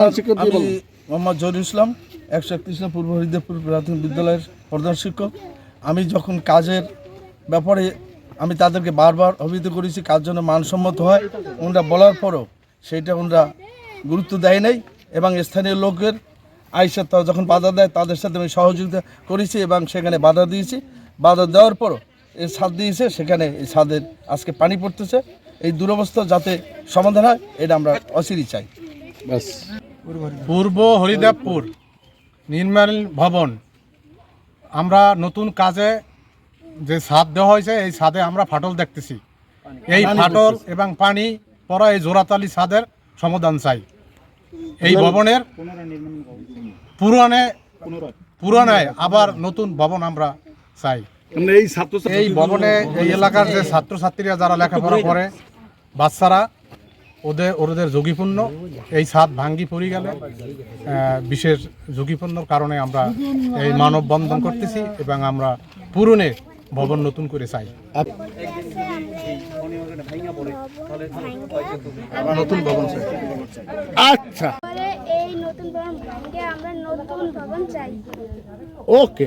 আমি মোহাম্মদ জহির ইসলাম একশো একত্রিশ পূর্ব হরিদেবপুর প্রাথমিক বিদ্যালয়ের প্রধান শিক্ষক। আমি যখন কাজের ব্যাপারে আমি তাদেরকে বারবার অভিহিত করেছি কাজ যেন মানসম্মত হয় ওনারা বলার পরও সেইটা ওনারা গুরুত্ব দেয় নাই এবং স্থানীয় লোকের আইসা তারা যখন বাধা দেয় তাদের সাথে আমি সহযোগিতা করেছি এবং সেখানে বাধা দিয়েছি। বাধা দেওয়ার পরও এই ছাদ দিয়েছে সেখানে এই ছাদের আজকে পানি পড়তেছে। এই দুরবস্থা যাতে সমাধান হয় এটা আমরা অচিরই চাই। ব্যাস। পূর্ব হরিদেবপুর নির্মাণ ভবন। আমরা নতুন কাজে যে ছাদ দেওয়া হয়েছে এই ছাদে আমরা ফাটল দেখতেছি। এই ফাটল এবং পানি পরা এই জোড়াতালি ছাদের সমাধান চাই। এই ভবনের পুরানে পুরানায় আবার নতুন ভবন আমরা চাই। এই এই ভবনে এই এলাকার যে ছাত্রছাত্রীরা যারা লেখাপড়া করে বাচ্চারা ওদের ওদের ঝুঁকিপূর্ণ। এই ছাদ ভাঙ্গি পড়ে গেলে বিশেষ ঝুঁকিপূর্ণর কারণে আমরা এই মানববন্ধন করতেছি এবং আমরা পুরনে ভবন নতুন করে চাই। নতুন ভবন চাই। আচ্ছা। এই নতুন ভবন ভেঙে আমরা নতুন ভবন চাই। ওকে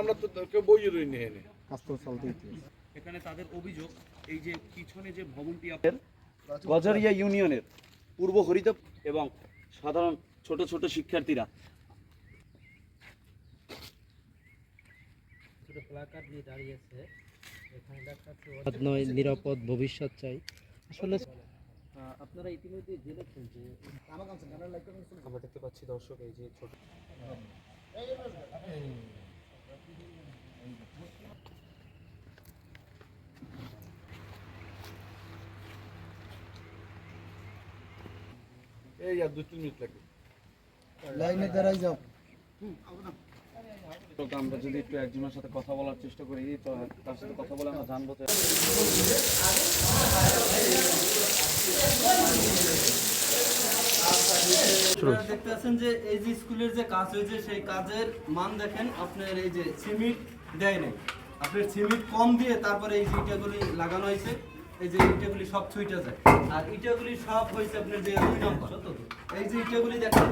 আমরা তো কেউ এখানে। তাদের অভিযোগ এই যে পিছনে যে ভবনটি আপনার গজারিয়া ইউনিয়নের পূর্ব হরিদ এবং সাধারণ ছোট ছোট শিক্ষার্থীরা। নয় নিরাপদ ভবিষ্যৎ চাই। আসলে আপনারা ইতিমধ্যে জেনেছেন যে আমরা দেখতে পাচ্ছি দর্শক এই যে ছোট এই আর দুই তিন মিনিট লাগবে। তো আমরা যদি একটু একজনের সাথে কথা বলার চেষ্টা করি তো তার সাথে কথা বলে আমরা জানব আপনারা দেখতে পাচ্ছেন যে এই যে স্কুলের যে কাজ হয়েছে সেই কাজের মান দেখেন। আপনার এই যে সিমেন্ট দেয় নাই। আপনার সিমেন্ট কম দিয়ে তারপরে এই যে লাগানো হয়েছে। এই যে ইটাগুলি সব ছুইটা যায়। আর ইটাগুলি সব হয়েছে আপনার যে দুই নম্বর। এই যে ইটাগুলি দেখেন